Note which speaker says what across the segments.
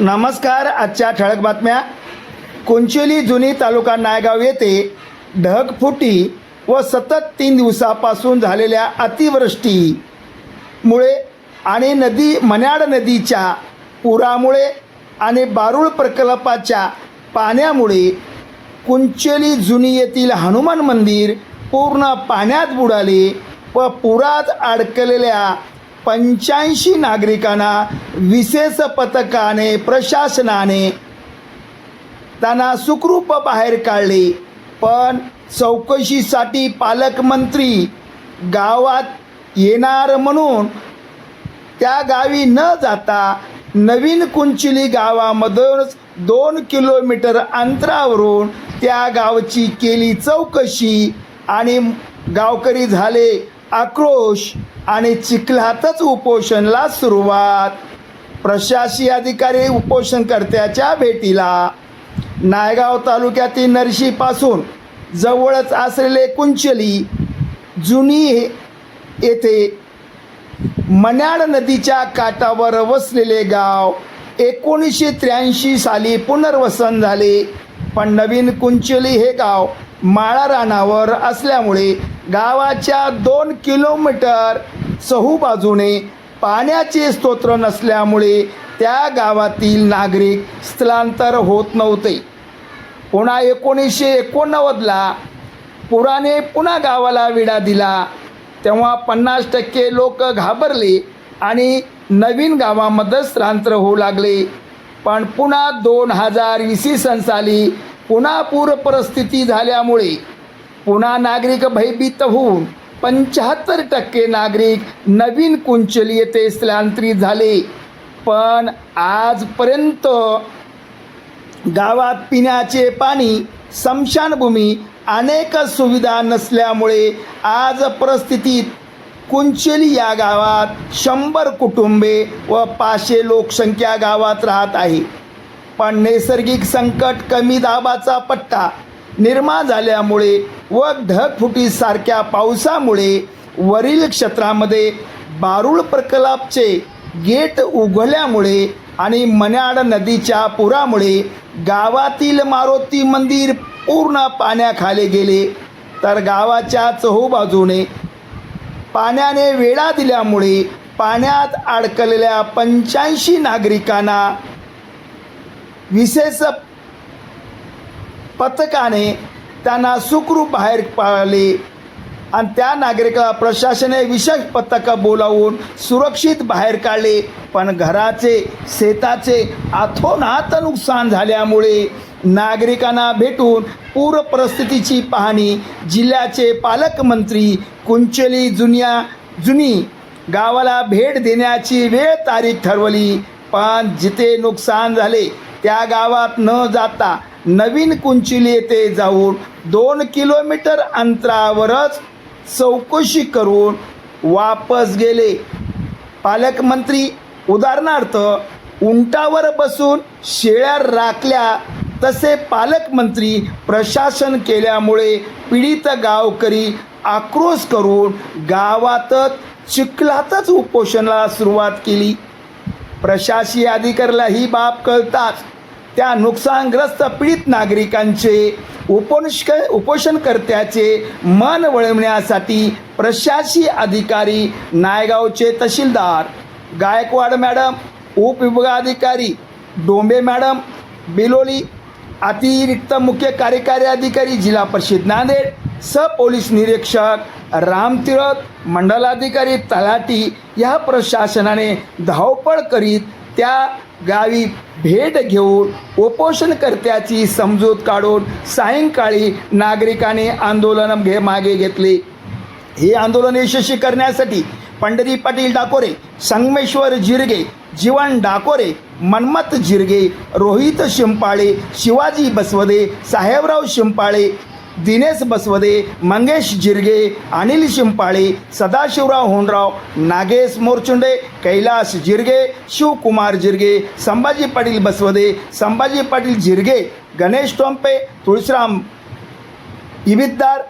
Speaker 1: नमस्कार आजच्या ठळक बातम्या. कुंचोली जुनी तालुका नायगाव येथे ढगफुटी व सतत तीन दिवसापासून झालेल्या अतिवृष्टीमुळे आणि नदी मन्याड नदीच्या पुरामुळे आणि बारूळ प्रकल्पाच्या पाण्यामुळे कुंचली जुनी येथील हनुमान मंदिर पूर्ण पाण्यात बुडाले व पुरात अडकलेल्या पंच्याऐंशी नागरिकांना विशेष पथकाने प्रशासनाने त्यांना सुखरूप बाहेर काढले. पण चौकशीसाठी पालकमंत्री गावात येणार म्हणून त्या गावी न जाता नवीन कुंचिली गावामधूनच दोन किलोमीटर अंतरावरून त्या गावची केली चौकशी आणि गावकरी झाले आक्रोश आणि चिखलातच उपोषणला सुरुवात. प्रशासकीय अधिकारी उपोषणकर्त्याच्या भेटीला. नायगाव तालुक्यातील नरशीपासून जवळच असलेले कुंचली जुनी येथे मन्याड नदीच्या काठावर वसलेले गाव एकोणीसशे त्र्याऐंशी साली पुनर्वसन झाले. पण नवीन कुंचली हे गाव माळा रानावर असल्यामुळे गावाच्या दोन किलोमीटर चहूबाजूने पाण्याचे स्तोत्र नसल्यामुळे त्या गावातील नागरिक स्थलांतर होत नव्हते. पुन्हा एकोणीसशे एकोणनव्वदला पुराने पुन्हा गावाला विडा दिला. तेव्हा पन्नास टक्के लोक घाबरले आणि नवीन गावामध्ये स्थलांतर होऊ लागले. पण पुन्हा दोन हजार इसवी सन साली पुन्हा पूर परिस्थिती झाल्यामुळे पुन्हा नागरिक भयभीत होऊन पंच्याहत्तर टक्के नागरिक नवीन कुंचली येथे स्थलांतरित झाले. पण आजपर्यंत गावात पिण्याचे पाणी स्मशानभूमी अनेक सुविधा नसल्यामुळे आज परिस्थितीत कुंचली या गावात शंभर कुटुंबे व पाचशे लोकसंख्या गावात राहत आहे. पण नैसर्गिक संकट कमी दाबाचा पट्टा निर्माण झाल्यामुळे व ढगफुटीसारख्या पावसामुळे वरील क्षेत्रामध्ये बारूळ प्रकल्पचे गेट उघडल्यामुळे आणि मन्याड नदीच्या पुरामुळे गावातील मारुती मंदिर पूर्ण पाण्याखाली गेले. तर गावाच्या चहूबाजूने पाण्याने वेढा दिल्यामुळे पाण्यात अडकलेल्या पंच्याऐंशी नागरिकांना विशेष पथकाने त्यांना सुखरूप बाहेर पाळले. आणि त्या नागरिकाला प्रशासनाने विशेष पथकं बोलावून सुरक्षित बाहेर काढले. पण घराचे शेताचे आथोनात नुकसान झाल्यामुळे नागरिकांना भेटून पूर परिस्थितीची पाहणी जिल्ह्याचे पालकमंत्री कुंचली जुन्या जुनी गावाला भेट देण्याची वेळ तारीख ठरवली. पण जिथे नुकसान झाले त्या गावात न जाता नवीन कुंचिली येथे जाऊन दोन किलोमीटर अंतरावरच चौकशी करून वापस गेले. पालकमंत्री उदाहरणार्थ उंटावर बसून शेळ्या राखल्या. तसे पालकमंत्री प्रशासन केल्यामुळे पीडित गावकरी आक्रोश करून गावातच चिखलातच उपोषणाला सुरुवात केली. प्रशासकीय अधिकाऱ्याला ही बाब कळताच त्या नुकसानग्रस्त पीडित नागरिकांचे उपोष उपोषणकर्त्याचे मन वळवण्यासाठी प्रशासकीय अधिकारी नायगावचे तहसीलदार गायकवाड मॅडम उपविभागाधिकारी डोंबे मॅडम बिलोली अतिरिक्त मुख्य कार्यकारी अधिकारी जिल्हा परिषद नांदेड सपोलीस निरीक्षक रामतीरथ मंडलाधिकारी तलाठी या प्रशासनाने धावपळ करीत त्या गावी भेट घेऊन उपोषणकर्त्याची समजूत काढून सायंकाळी नागरिकांनी आंदोलन घे मागे घेतले. हे आंदोलन यशस्वी करण्यासाठी पंढरी पाटील डाकोरे संगमेश्वर जिरगे जीवन डाकोरे मन्मथ जिरगे रोहित शिंपाळे शिवाजी बसवदे साहेबराव शिंपाळे दिनेश बसवदे मंगेश जिरगे अनिल शिंपाळे सदाशिवराव होनराव नागेश मोरचुंडे कैलास जिरगे शिवकुमार जिरगे संभाजी पाटील बसवदे संभाजी पाटील जिरगे गणेश टोंपे तुळशीराम इबितदार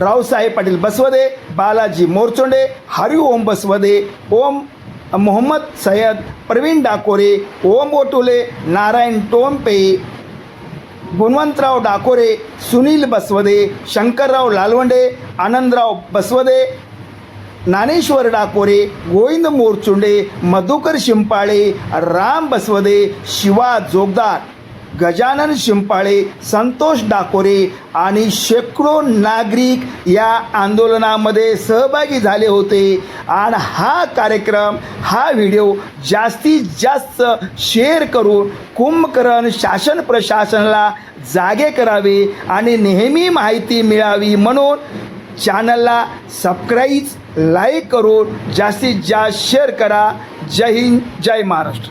Speaker 1: रावसाहेब पाटील बसवदे बालाजी मोरचोंडे हरिओम बसवदे ओम मोहम्मद सय्यद प्रवीण डाकोरे ओम ओटुले नारायण टोंपे गुणवंतराव डाकोरे सुनील बसवदे शंकरराव लालवंडे आनंदराव बसवदे ज्ञानेश्वर डाकोरे गोविंद मोरचुंडे मधुकर शिंपाळे राम बसवदे शिवा जोगदार. गजानन शिंपाळे संतोष डाकोरे आणि शेकडो नागरिक या आंदोलनामध्ये सहभागी झाले होते. आणि हा कार्यक्रम हा व्हिडिओ जास्तीत जास्त शेअर करून कुंभकरण शासन प्रशासनाला जागे करावे आणि नेहमी माहिती मिळावी म्हणून चॅनलला सबस्क्राईब लाईक करून जास्तीत जास्त शेअर करा. जय हिंद जय महाराष्ट्र.